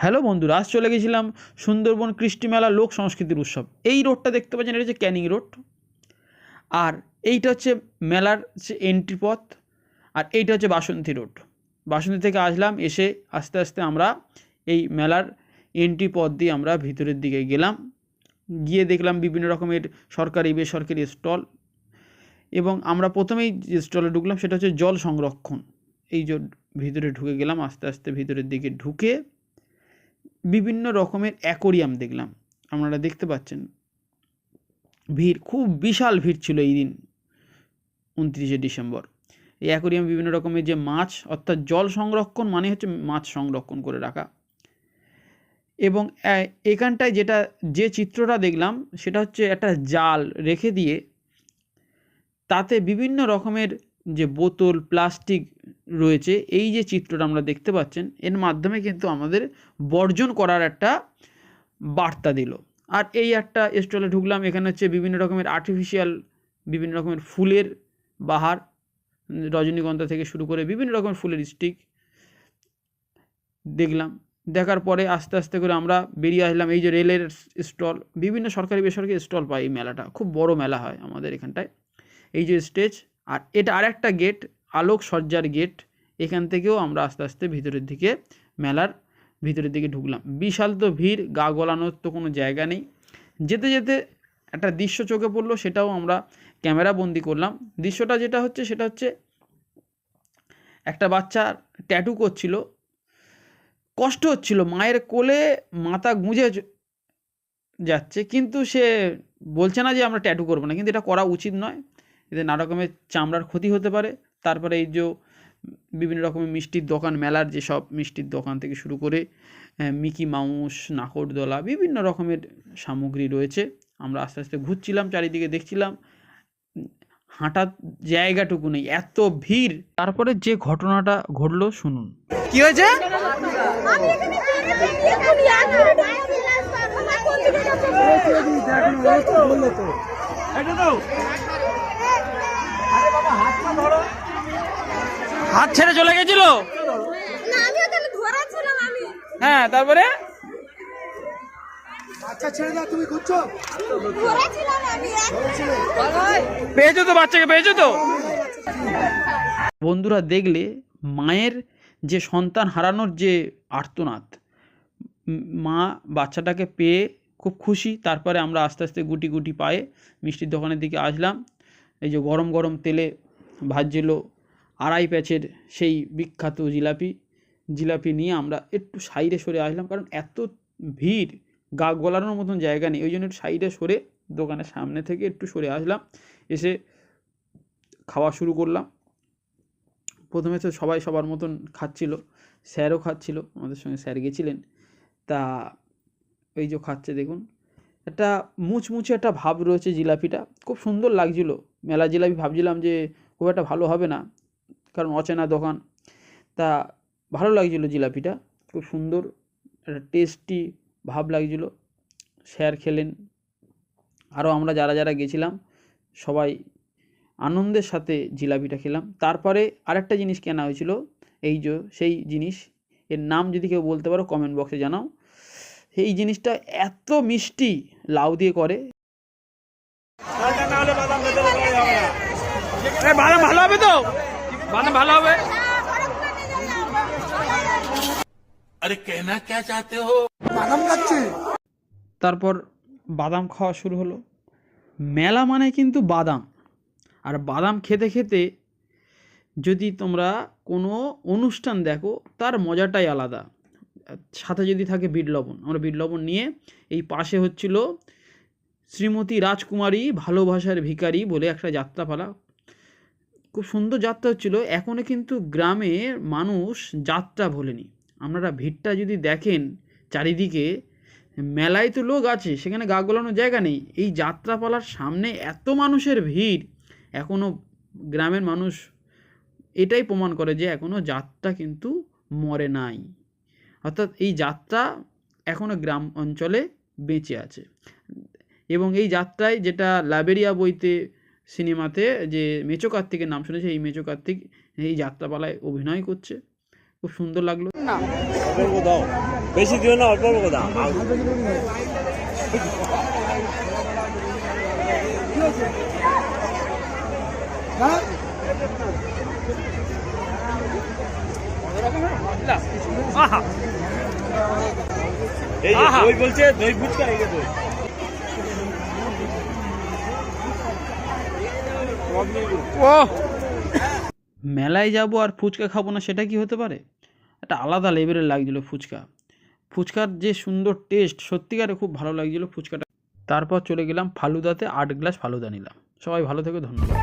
Hello বন্ধুরা, আজ চলে গেছিলাম সুন্দরবন কৃষ্টি মেলা লোক সংস্কৃতির উৎসব। এই রোডটা দেখতে পাচ্ছেন, এটা হচ্ছে ক্যানিং রোড। আর এইটা হচ্ছে মেলার এন্ট্রি পথ, আর এইটা হচ্ছে বাসন্তী রোড। বাসন্তী থেকে আসলাম, এসে আস্তে আস্তে আমরা এই মেলার এন্ট্রি পথ দিয়ে আমরা ভিতরের দিকে গেলাম। গিয়ে দেখলাম বিভিন্ন রকমের সরকারি, বেসরকারি স্টল এবং আমরা প্রথমেই যে স্টলে ঢুকলাম সেটা হচ্ছে জল সংরক্ষণ। এই যে ভিতরে ঢুকে গেলাম, আস্তে আস্তে ভিতরের দিকে ঢুকে বিভিন্ন রকমের অ্যাকোরিয়াম দেখলাম। আপনারা দেখতে পাচ্ছেন, ভিড়, খুব বিশাল ভিড় ছিল এই দিন, উনত্রিশে ডিসেম্বর। এই অ্যাকোরিয়াম বিভিন্ন রকমের যে মাছ, অর্থাৎ জল সংরক্ষণ মানে হচ্ছে মাছ সংরক্ষণ করে রাখা। এবং এখানটায় যেটা, যে চিত্রটা দেখলাম সেটা হচ্ছে একটা জাল রেখে দিয়ে তাতে বিভিন্ন রকমের যে বোতল, প্লাস্টিক রয়েছে, এই যে চিত্রটা আমরা দেখতে পাচ্ছেন, এর মাধ্যমে কিন্তু আমাদের বর্জন করার একটা বার্তা দিল। আর এই একটা স্টলে ঢুকলাম, এখানে হচ্ছে বিভিন্ন রকমের আর্টিফিশিয়াল বিভিন্ন রকমের ফুলের বাহার, রজনীগন্ধা থেকে শুরু করে বিভিন্ন রকমের ফুলের স্টিক দেখলাম। দেখার পরে আস্তে আস্তে করে আমরা বেরিয়ে আসলাম, এই যে রেলের স্টল বিভিন্ন সরকারি বেসরকারি স্টল পাই এই মেলাটা। খুব বড় মেলা হয় আমাদের এখানটায়। এই যে স্টেজ, আর এটা আরেকটা গেট আলোক সজ্জার গেট। এখান থেকেও আমরা আস্তে আস্তে ভিতরের দিকে মেলার ভিতরের দিকে ঢুকলাম। বিশাল তো ভিড়, গা গলানোর তো কোনো জায়গা নেই। যেতে যেতে একটা দৃশ্য চোখে পড়ল, সেটাও আমরা ক্যামেরা বন্দি করলাম। দৃশ্যটা যেটা হচ্ছে, সেটা হচ্ছে একটা বাচ্চা ট্যাটু করছিল। কষ্ট হচ্ছিল, মায়ের কোলে মাথা গুঁজে যাচ্ছে। কিন্তু সে বলছে না যে আমরা ট্যাটু করব না, কিন্তু এটা করা উচিত নয়। এতে নানা রকমের চামড়ার ক্ষতি হতে পারে। তারপরে এই যে বিভিন্ন রকমের মিষ্টির দোকান মেলার যেসব মিষ্টির দোকান থেকে শুরু করে মিকি মাউস নাকরদোলা বিভিন্ন রকমের সামগ্রী রয়েছে। আমরা আস্তে আস্তে ঘুরছিলাম চারিদিকে দেখছিলাম। হাঁটার জায়গাটুকু নেই এত ভিড়। তারপরে যে ঘটনাটা ঘটলো শুনুন। কি হয়েছে? হাত ছেড়ে চলে গেছিল? হ্যাঁ তারপরে? আচ্ছা ছেড়ে দাও তুমি ঘুরছো পেয়েছ তো বাচ্চাকে পেয়েছ তো? বন্ধুরা দেখলে মায়ের যে সন্তান হারানোর যে আর্তনাদ মা বাচ্চাটাকে পেয়ে খুব খুশি। তারপরে আমরা আস্তে আস্তে গুটি গুটি পায়ে মিষ্টির দোকানের দিকে আসলাম। এই যে গরম গরম তেলে ভাজছিল আড়াই প্যাচের সেই বিখ্যাত জিলাপি জিলাপি নিয়ে আমরা একটু সাইডে সরে আসলাম। কারণ এত ভিড়, গা গলানোর মতন জায়গা নেই। ওই জন্য একটু সাইডে সরে দোকানের সামনে থেকে একটু সরে আসলাম। এসে খাওয়া শুরু করলাম। প্রথমে তো সবাই সবার মতন খাচ্ছিল। স্যারও খাচ্ছিল। আমাদের সঙ্গে স্যার গেছিলেন। তা এই যে খাচ্ছে দেখুন। একটা মুচমুচে একটা ভাব রয়েছে জিলাপিটা। খুব সুন্দর লাগছিল। মেলা জিলাপি ভাবছিলাম যে খুব একটা ভালো হবে না। কারণ অচেনা দোকান। তা ভালো লাগছিল জিলাপিটা, খুব সুন্দর, একটা টেস্টি ভাব লাগছিল। স্যার খেলেন। আরও আমরা যারা যারা গেছিলাম, সবাই আনন্দের সাথে জিলাপিটা খেলাম। তারপরে আরেকটা জিনিস কেনা হয়েছিল, এই যে, সেই জিনিস। এর নাম যদি কেউ বলতে পারো কমেন্ট বক্সে জানাও। এই জিনিসটা এত মিষ্টি, লাউ দিয়ে করে। ভালো হবে তো? আরে কেনা কে চাতে হো? বাদাম তারপর বাদাম খাওয়া শুরু হলো। মেলা মানে কিন্তু বাদাম। আর বাদাম খেতে খেতে যদি তোমরা কোনো অনুষ্ঠান দেখো তার মজাটাই আলাদা। সাথে যদি থাকে বিট লবণ। আমরা বিট লবণ নিয়ে এই পাশে হচ্ছিল শ্রীমতী রাজকুমারী ভালোবাসার ভিকারি বলে একটা যাত্রাপালা। খুব সুন্দর যাত্রা হচ্ছিল। এখনও কিন্তু গ্রামের মানুষ যাত্রা ভোলেনি। আপনারা ভিড়টা যদি দেখেন চারিদিকে, মেলায় তো লোক আছে, সেখানে গা গলানোর জায়গা নেই। এই যাত্রাপালার সামনে এত মানুষের ভিড় এখনও গ্রামের মানুষ এটাই প্রমাণ করে যে এখনও যাত্রা কিন্তু মরে নাই। অর্থাৎ এই যাত্রা এখনও গ্রাম অঞ্চলে বেঁচে আছে। এবং এই যাত্রায় যেটা লাবেরিয়া বইতে সিনেমাতে যে মেচো কার্তিকের নাম শুনেছে? এই মেচো কার্তিক এই যাত্রাপালায় অভিনয় করছে। খুব সুন্দর লাগল। অল্প দাও। বেশি দিও না অল্প অল্প দাও। হ্যাঁ এই দই বলছে দই ফুচকা এই যে দই। মেলায় যাব আর ফুচকা খাব না, সেটা কি হতে পারে? একটা আলাদা লেভেলের লাগছিল ফুচকা। ফুচকার যে সুন্দর টেস্ট সত্যিকারে খুব ভালো লাগছিল ফুচকাটা। তারপর চলে গেলাম ফালুদাতে, আট গ্লাস ফালুদা নিলাম। সবাই ভালো থেকে, ধন্যবাদ।